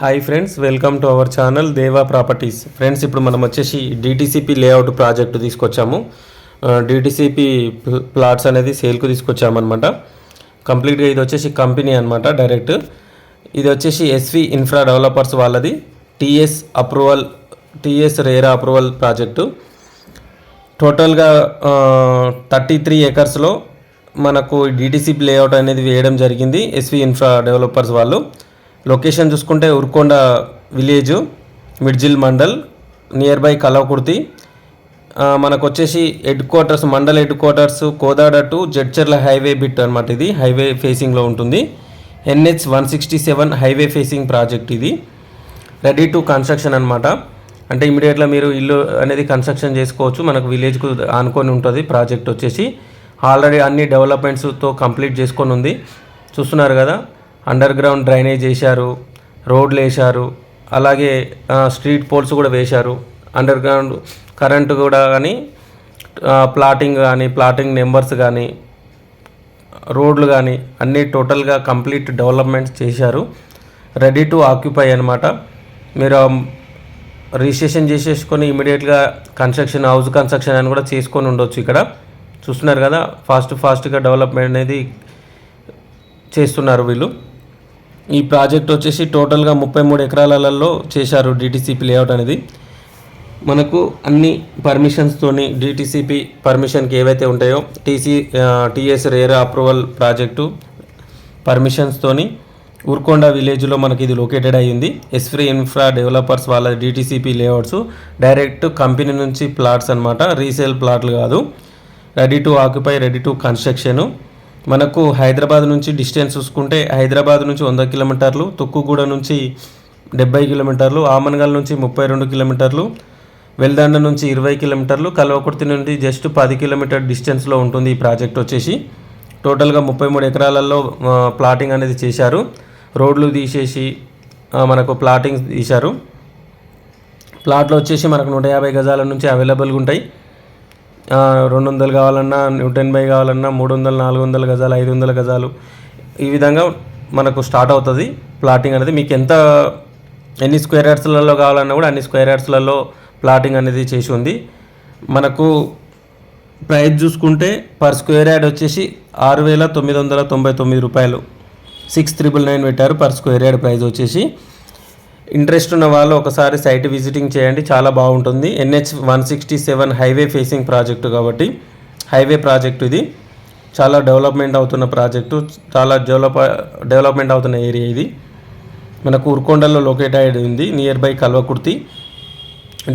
Hi friends welcome to our channel Deva properties friends ఇప్పుడు మనం వచ్చేసి డిటీసీపీ లేఅవుట్ ప్రాజెక్టు తీసుకొచ్చాము. డిటీసీపీ ప్లాట్స్ అనేది సేల్కు తీసుకొచ్చామన్నమాట. కంప్లీట్గా ఇది వచ్చేసి కంపెనీ అనమాట డైరెక్ట్ ఇది వచ్చేసి ఎస్వి ఇన్ఫ్రా డెవలపర్స్ వాళ్ళది. TS approval TS RERA approval project టోటల్గా థర్టీ త్రీ ఎకర్స్లో మనకు డిటిసి లేఅవుట్ అనేది వేయడం జరిగింది ఎస్వి ఇన్ఫ్రా డెవలపర్స్ వాళ్ళు. లొకేషన్ చూసుకుంటే Urkonda village Midjil mandal near by Kalwakurthy. మనకు వచ్చేసి headquarters mandal headquarters Kodad to Jadcherla highway bit అనమాట ఇది. హైవే ఫేసింగ్లో ఉంటుంది. NH one sixty seven highway facing project ఇది. రెడీ టు కన్స్ట్రక్షన్ అనమాట అంటే ఇమీడియట్గా మీరు ఇల్లు అనేది కన్స్ట్రక్షన్ చేసుకోవచ్చు. మనకు విలేజ్కు ఆనుకొని ఉంటుంది. ప్రాజెక్ట్ వచ్చేసి ఆల్రెడీ అన్ని డెవలప్మెంట్స్తో కంప్లీట్ చేసుకొని ఉంది. చూస్తున్నారు కదా? అండర్ గ్రౌండ్ డ్రైనేజ్ వేశారు రోడ్లు వేశారు అలాగే స్ట్రీట్ పోల్స్ కూడా వేశారు. అండర్ గ్రౌండ్ కరెంటు కూడా కానీ ప్లాటింగ్ కానీ ప్లాటింగ్ నెంబర్స్ కానీ రోడ్లు కానీ అన్నీ టోటల్గా కంప్లీట్ డెవలప్మెంట్స్ చేశారు. రెడీ టు ఆక్యుపై అనమాట మీరు రిజిస్ట్రేషన్ చేసేసుకొని ఇమీడియట్గా కన్స్ట్రక్షన్ హౌస్ కన్స్ట్రక్షన్ అని కూడా చేసుకొని ఉండొచ్చు ఇక్కడ. చూస్తున్నారు కదా ఫాస్ట్ ఫాస్ట్గా డెవలప్మెంట్ అనేది చేస్తున్నారు వీళ్ళు. ఈ ప్రాజెక్ట్ వచ్చేసి టోటల్గా ముప్పై మూడు ఎకరాలలో చేశారు డిటిసిపి లేఅవుట్ అనేది. మనకు అన్ని పర్మిషన్స్తోని డిటిసిపి పర్మిషన్కి ఏవైతే ఉంటాయో TC TS RERA approval project పర్మిషన్స్తోని Urkonda విలేజ్లో మనకి ఇది లొకేటెడ్ అయ్యింది. ఎస్ఫ్రీ ఇన్ఫ్రా డెవలపర్స్ వాళ్ళ డిటిసిపి లేఅవుట్స్ డైరెక్ట్ కంపెనీ నుంచి ప్లాట్స్ అనమాట రీసేల్ ప్లాట్లు కాదు. Ready to occupy ready to construction మనకు హైదరాబాద్ నుంచి డిస్టెన్స్ చూసుకుంటే హైదరాబాద్ నుంచి వంద కిలోమీటర్లు తుక్కుగూడ నుంచి డెబ్బై కిలోమీటర్లు ఆమన్గల్ నుంచి ముప్పై రెండు కిలోమీటర్లు వెల్దండ నుంచి ఇరవై కిలోమీటర్లు కల్వకుర్తి నుండి జస్ట్ పది కిలోమీటర్ డిస్టెన్స్లో ఉంటుంది ఈ ప్రాజెక్ట్ వచ్చేసి. టోటల్గా ముప్పై మూడు ఎకరాలలో ప్లాటింగ్ అనేది చేశారు. రోడ్లు తీసేసి మనకు ప్లాటింగ్ తీశారు. ప్లాట్లు వచ్చేసి మనకు నూట యాభై గజాల నుంచి అవైలబుల్గా ఉంటాయి. రెండు వందలు కావాలన్నా నూట ఎనభై కావాలన్నా మూడు వందలు నాలుగు వందల గజాలు ఐదు వందల గజాలు. ఈ విధంగా మనకు స్టార్ట్ అవుతుంది ప్లాటింగ్ అనేది. మీకు ఎంత ఎన్ని స్క్వేర్ యార్డ్స్లలో కావాలన్నా కూడా అన్ని స్క్వేర్ యార్డ్స్లలో ప్లాటింగ్ అనేది చేసి ఉంది. మనకు ప్రైస్ చూసుకుంటే పర్ స్క్వేర్ యార్డ్ వచ్చేసి ఆరు వేల తొమ్మిది వందల తొంభై తొమ్మిది రూపాయలు. సిక్స్ త్రిబుల్ నైన్ పెట్టారు పర్ స్క్వేర్ యార్డ్ ప్రైస్ వచ్చేసి. ఇంట్రెస్ట్ ఉన్న వాళ్ళు ఒకసారి సైట్ విజిటింగ్ చేయండి. చాలా బాగుంటుంది. NH one sixty seven highway facing project కాబట్టి హైవే ప్రాజెక్టు ఇది. చాలా డెవలప్మెంట్ అవుతున్న ప్రాజెక్టు. చాలా డెవలప్ డెవలప్మెంట్ అవుతున్న ఏరియా ఇది. మనకు ఉర్కొండలో లొకేట్ అయ్యి ఉంది near by Kalvakurthy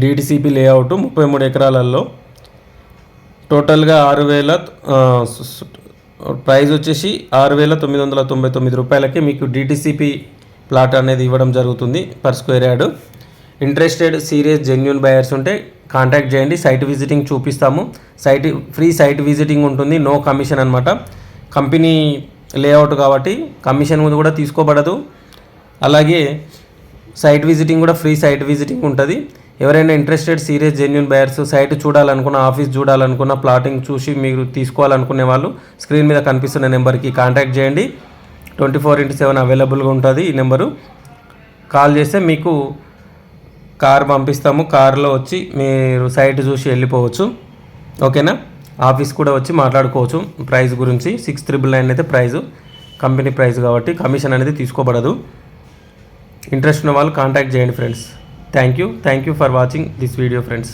DTCP layout ముప్పై మూడు ఎకరాలలో. టోటల్గా ఆరు వేల ప్రైజ్ వచ్చేసి ఆరు వేల తొమ్మిది వందల తొంభై తొమ్మిది రూపాయలకి మీకు డిటిసిపి ప్లాట్ అనేది ఇవ్వడం జరుగుతుంది per square yard interested serious genuine buyers ఉంటే కాంటాక్ట్ చేయండి. సైట్ విజిటింగ్ చూపిస్తాము. సైట్ ఫ్రీ సైట్ విజిటింగ్ ఉంటుంది. నో కమిషన్ అనమాట కంపెనీ లేఅవుట్ కాబట్టి కమిషన్ కూడా తీసుకోబడదు. అలాగే సైట్ విజిటింగ్ కూడా ఫ్రీ సైట్ విజిటింగ్ ఉంటుంది. ఎవరైనా interested serious genuine buyers site చూడాలనుకున్న office చూడాలనుకున్న ప్లాటింగ్ చూసి మీరు తీసుకోవాలనుకునే వాళ్ళు స్క్రీన్ మీద కనిపిస్తున్న నెంబర్కి కాంటాక్ట్ చేయండి. ట్వంటీ ఫోర్ ఇంటూ సెవెన్ అవైలబుల్గా ఉంటుంది ఈ నెంబరు. కాల్ చేస్తే మీకు కార్ పంపిస్తాము. కార్లో వచ్చి మీరు సైట్ చూసి వెళ్ళిపోవచ్చు. ఓకేనా? ఆఫీస్ కూడా వచ్చి మాట్లాడుకోవచ్చు. ప్రైస్ గురించి సిక్స్ త్రిబుల్ నైన్ అయితే ప్రైస్. కంపెనీ ప్రైస్ కాబట్టి కమిషన్ అనేది తీసుకోబడదు. ఇంట్రెస్ట్ ఉన్న వాళ్ళు కాంటాక్ట్ చేయండి friends. Thank you. Thank you for watching this video friends.